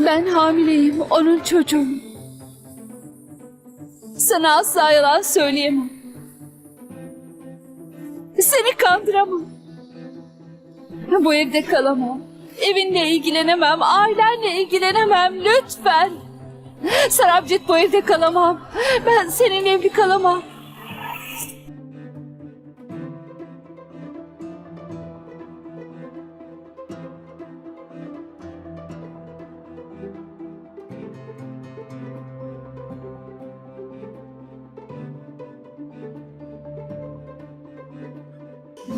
Ben hamileyim, onun çocuğu. Sana asla yalan söyleyemem. Seni kandıramam. Bu evde kalamam. Evinle ilgilenemem, ailenle ilgilenemem. Lütfen. Sarabcit bu evde kalamam. Ben seninle evli kalamam.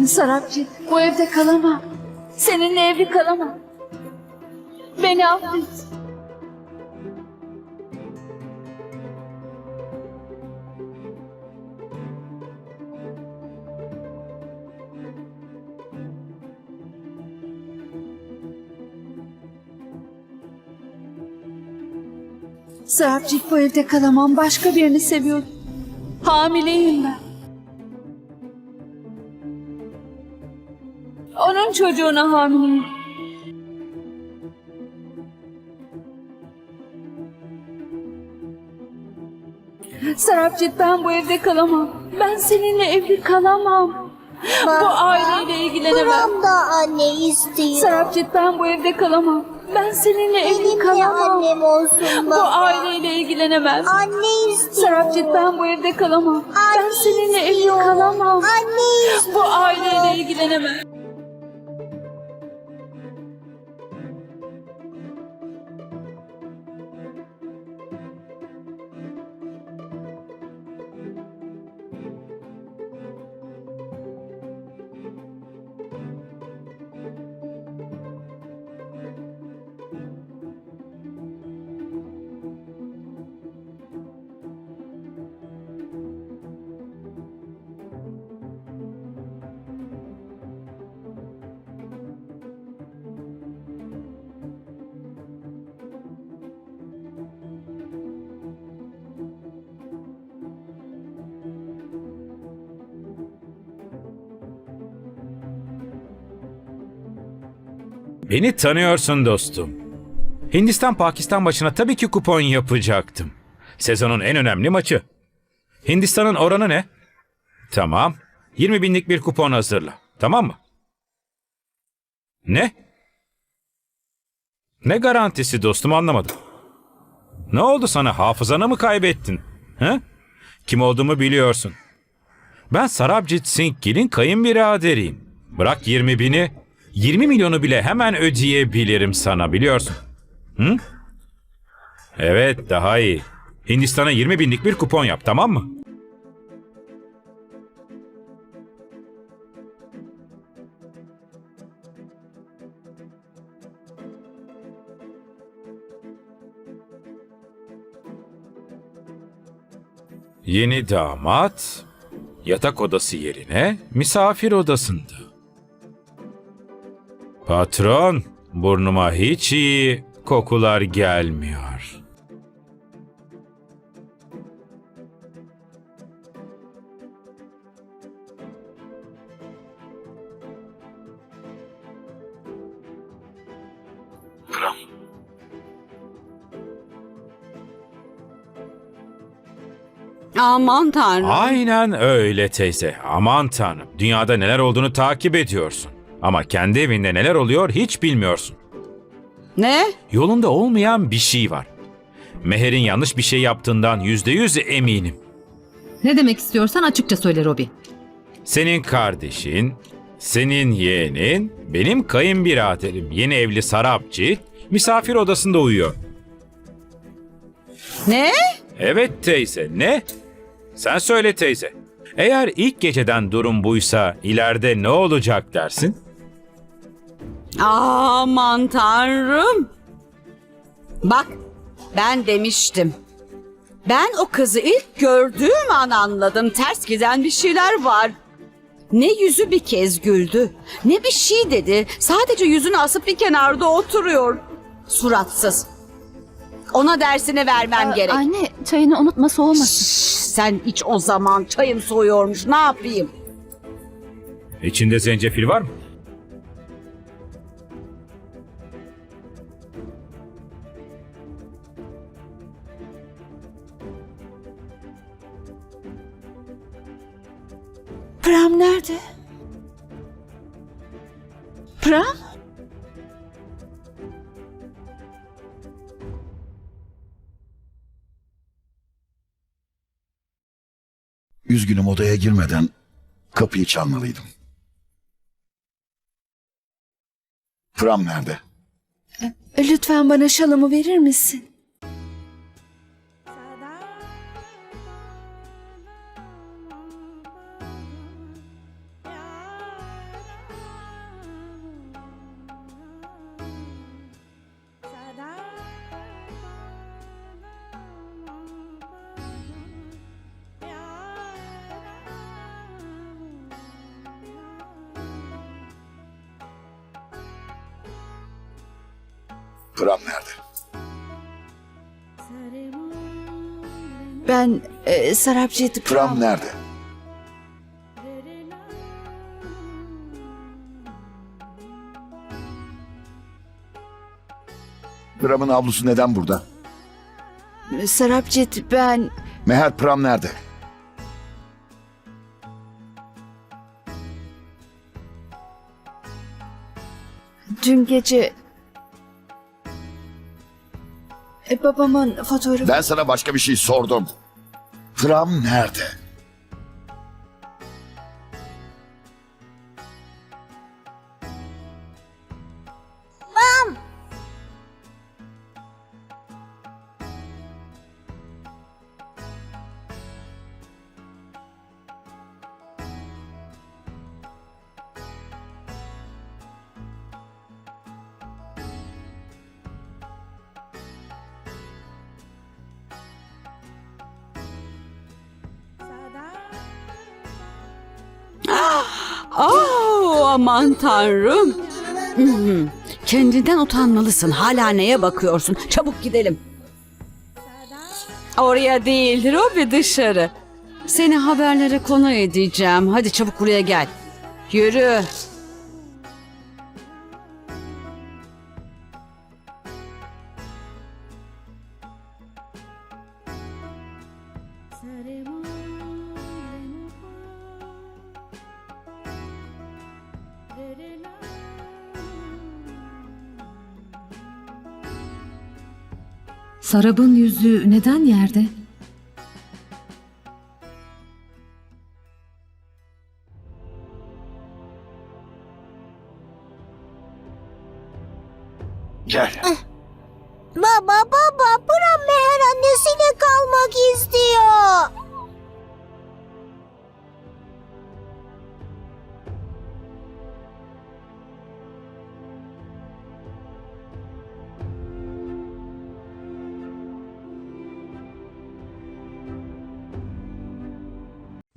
Sarapcı, bu evde kalamam. Seninle evli kalamam. Beni affet. Sarapcık bu evde kalamam. Başka birini seviyorum. Hamileyim ben. Çocuğuna hamileyim. Sarapcit ben bu evde kalamam. Ben seninle evli kalamam. Bu aileyle ilgilenemem. Buram da anne istiyor. Sarapcit ben bu evde kalamam. Ben seninle evli kalamam. annem olsun Bu baba. aileyle ilgilenemem. Anne istiyor. Sarapcit ben bu evde kalamam. Ben Anne seninle evli istiyor. kalamam. Anne istiyor. Bu aileyle ilgilenemem. Beni tanıyorsun dostum. Hindistan-Pakistan maçına tabii ki kupon yapacaktım. Sezonun en önemli maçı. Hindistan'ın oranı ne? Tamam. 20 binlik bir kupon hazırla. Tamam mı? Ne? Ne garantisi dostum anlamadım. Ne oldu sana hafızanı mı kaybettin? He? Kim olduğumu biliyorsun. Ben Sarabjit Singh Gill'in kayınbiraderiyim. Bırak 20 bini, 20 milyonu bile hemen ödeyebilirim sana biliyorsun. Hı? Evet daha iyi. Hindistan'a 20 binlik bir kupon yap tamam mı? Yeni damat yatak odası yerine misafir odasında. Patron, burnuma hiç iyi kokular gelmiyor. Aman tanrım. Aynen öyle teyze. Aman tanrım. Dünyada neler olduğunu takip ediyorsun. Ama kendi evinde neler oluyor hiç bilmiyorsun. Ne? Yolunda olmayan bir şey var. Meher'in yanlış bir şey yaptığından yüzde yüz eminim. Ne demek istiyorsan açıkça söyle Robi. Senin kardeşin, senin yeğenin, benim kayınbiraderim, yeni evli Sarapçı, misafir odasında uyuyor. Ne? Evet teyze, ne? Sen söyle teyze. Eğer ilk geceden durum buysa ileride ne olacak dersin? Aman tanrım. Bak ben demiştim. Ben o kızı ilk gördüğüm an anladım. Ters giden bir şeyler var. Ne yüzü bir kez güldü, ne bir şey dedi. Sadece yüzünü asıp bir kenarda oturuyor. Suratsız. Ona dersini vermem gerek. Anne çayını unutma soğumasın. Şşş, sen iç o zaman çayım soğuyormuş ne yapayım? İçinde zencefil var mı? Pram nerede? Pram? Üzgünüm odaya girmeden kapıyı çalmalıydım. Pram nerede? Lütfen bana şalımı verir misin? Pram nerede? Ben e, Sarapcit Pram nerede? Pram'ın avlusu neden burada? Sarapcit ben Meher Pram nerede? dün gece babamın fotoğrafı Ben sana başka bir şey sordum. Pram nerede? Oh aman tanrım. Kendinden utanmalısın. Hala neye bakıyorsun? Çabuk gidelim. Oraya değil Robi dışarı. Seni haberlere konu edeceğim. Hadi çabuk buraya gel. Yürü. Sarab'ın yüzü neden yerde? Gel. Baba baba Pram meğer annesiyle kalmak istiyor.